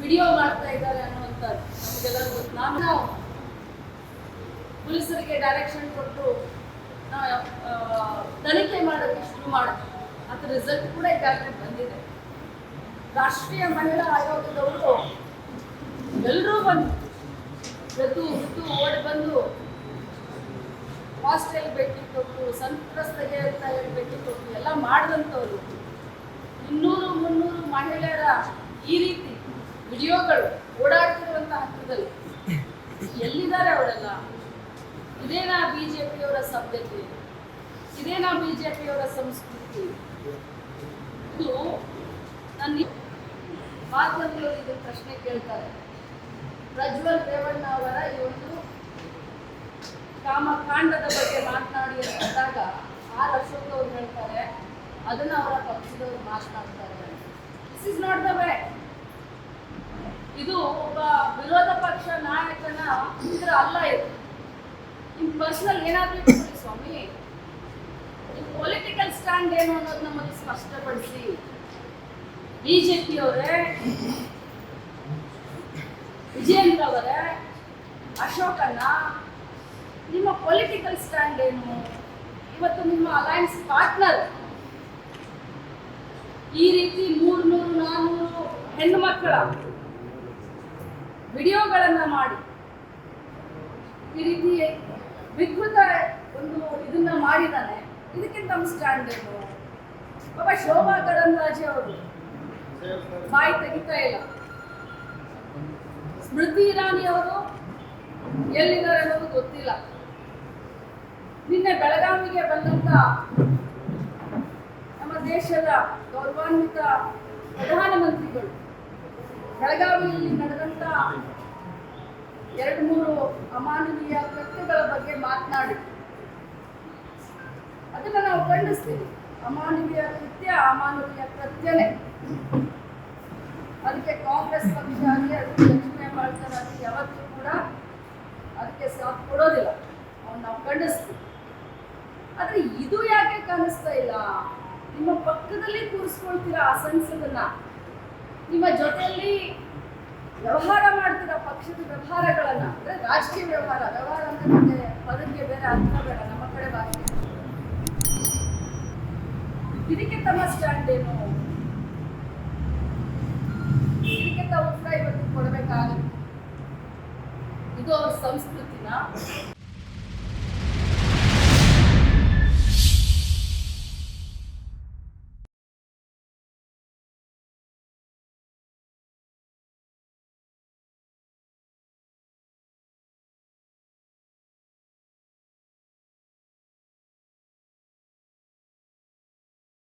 Video ಮಾಡ್ತಾ ಇದ್ದಾರೆ ಅನ್ನುವಂಥದ್ದು ನಮಗೆಲ್ಲರೂ ಗೊತ್ತು. ಪೊಲೀಸರಿಗೆ ಡೈರೆಕ್ಷನ್ ಕೊಟ್ಟು ತನಿಖೆ ಮಾಡೋಕ್ಕೆ ಶುರು ಮಾಡಿದ್ವಿ ಅದ್ರ ರಿಸಲ್ಟ್ ಕೂಡ ಈಗಾಗಲೇ ಬಂದಿದೆ. ರಾಷ್ಟ್ರೀಯ ಮಹಿಳಾ ಆಯೋಗದವರು ಎಲ್ಲರೂ ಬಂದು ಋತು ಋತು ಓಡಿ ಬಂದು ಹಾಸ್ಟೆಲ್ ಭೇಟಿ ಕೊಟ್ಟು ಸಂತ್ರಸ್ತಗೆ ಅಂತ ಹೇಳಿ ಭೇಟಿ ಕೊಟ್ಟು, ಎಲ್ಲ ಮಾಡಿದಂಥವ್ರು ಇನ್ನೂರು ಮುನ್ನೂರು ಮಹಿಳೆಯರ ಈ ರೀತಿ ವಿಡಿಯೋಗಳು ಓಡಾಡ್ತಿರುವಂತಹ ಹಂತದಲ್ಲಿ ಎಲ್ಲಿದ್ದಾರೆ ಅವಳೆಲ್ಲ ಇದೇನಾ ಬಿ ಜೆ ಪಿಯವರ ಸಭ್ಯತೆ. ಇದೇನಾ ಬಿ ಜೆ ಪಿಯವರ ಸಂಸ್ಕೃತಿ. ಇದು ನನ್ನ ಮಾಧ್ಯಮಗಳು ಇದು ಪ್ರಶ್ನೆ ಕೇಳ್ತಾರೆ. ಪ್ರಜ್ವಲ್ ರೇವಣ್ಣ ಅವರ ಈ ಒಂದು ಕಾಮಕಾಂಡದ ಬಗ್ಗೆ ಮಾತನಾಡಿ ಅಂದಾಗ ಆರ್ ಅಶೋಕ್ ಅವ್ರು ಹೇಳ್ತಾರೆ, ಅದನ್ನ ಅವರ ಪಕ್ಷದವರು ಮಾತನಾಡ್ತಾರೆ. This is not the way ಇದು ಒಬ್ಬ ವಿರೋಧ ಪಕ್ಷ ನಾಯಕನ ಇದರ ಅಲ್ಲ ಇದು. ನಿಮ್ ಪರ್ಸನಲ್ ಏನಾದ್ರೂ ಸ್ವಾಮಿ. ನಿಮ್ ಪೊಲಿಟಿಕಲ್ ಸ್ಟ್ಯಾಂಡ್ ಏನು ಅನ್ನೋದು ನಮ್ಮಲ್ಲಿ ಸ್ಪಷ್ಟಪಡಿಸಿ. ಬಿಜೆಪಿ ಅವರೇ ವಿಜೇಂದ್ರ ಅವರೇ, ಅಶೋಕಣ್ಣ, ನಿಮ್ಮ ಪೊಲಿಟಿಕಲ್ ಸ್ಟ್ಯಾಂಡ್ ಏನು? ಇವತ್ತು ನಿಮ್ಮ ಅಲಯನ್ಸ್ ಪಾರ್ಟ್ನರ್ ಈ ರೀತಿ ಮೂರ್ನೂರು ನಾನ್ನೂರು ಹೆಣ್ಣು ಮಕ್ಕಳ ವಿಡಿಯೋಗಳನ್ನ ಮಾಡಿ. ಈ ರೀತಿ ವಿಕೃತ ಒಂದು ಇದನ್ನ ಮಾಡಿದಾನೆ. ಇದಕ್ಕೆ ತಮ್ಮ ಸ್ಟ್ಯಾಂಡ್ ಏನು? ಪಾಪ ಶೋಭಾ ಕರಂದ್ಲಾಜೆ ಅವರು. ಬಾಯಿ ತೆಗಿತಾ ಇಲ್ಲ. ಸ್ಮೃತಿ ಇರಾನಿ ಅವರು ಎಲ್ಲಿದ್ದಾರೆ ಅನ್ನೋದು ಗೊತ್ತಿಲ್ಲ. ನಿನ್ನೆ ಬೆಳಗಾವಿಗೆ ಬಂದಂತ ನಮ್ಮ ದೇಶದ ಗೌರವಾನ್ವಿತ ಪ್ರಧಾನಮಂತ್ರಿಗಳು, ಬೆಳಗಾವಿಯಲ್ಲಿ ಎರಡು ಮೂರು ಅಮಾನವೀಯ ಕೃತ್ಯಗಳ ಬಗ್ಗೆ ಮಾತನಾಡಿ. ಅದನ್ನ ನಾವು ಖಂಡಿಸ್ತೀವಿ. ಅಮಾನವೀಯ ಕೃತ್ಯ, ಅಮಾನವೀಯ ಕೃತ್ಯನೇ. ಅದಕ್ಕೆ ಕಾಂಗ್ರೆಸ್ ಪಕ್ಷ ಆಗಲಿ, ಅದಕ್ಕೆ ಲಕ್ಷ್ಮೀ ಹೆಬ್ಬಾಳ್ಕರ್ ಆಗಲಿ, ಯಾವತ್ತೂ ಕೂಡ ಅದಕ್ಕೆ ಸಾಥ್ ಕೊಡೋದಿಲ್ಲ. ಅವನ್ನ ನಾವು ಖಂಡಿಸ್ತೀವಿ. ಆದ್ರೆ ಇದು ಯಾಕೆ ಕಾಣಿಸ್ತಾ ಇಲ್ಲ? ನಿಮ್ಮ ಪಕ್ಕದಲ್ಲಿ ಕೂರಿಸ್ಕೊಳ್ತೀರಾ ಆ ಸಂಸದನ್ನ ನಿಮ್ಮ ಜೊತೆಯಲ್ಲಿ ವ್ಯವಹಾರ ಮಾಡ್ತೀರಾ ಪಕ್ಷದ ವ್ಯವಹಾರಗಳನ್ನ, ಅಂದ್ರೆ ರಾಜಕೀಯ ವ್ಯವಹಾರ ವ್ಯವಹಾರ ಅಂದ್ರೆ ಮತ್ತೆ ಪದಕ್ಕೆ ಬೇರೆ ಅರ್ಥ ಬೇಡ, ನಮ್ಮ ಕಡೆ ಭಾಷೆ ಇದಕ್ಕೆ ತಮ್ಮ ಸ್ಟ್ಯಾಂಡ್ ಏನು? ಇದಕ್ಕೆ ತಾವು ಉತ್ತರ ಇವತ್ತು ಕೊಡಬೇಕಾಗುತ್ತೆ ಇದು ಅವ್ರ ಸಂಸ್ಕೃತಿನ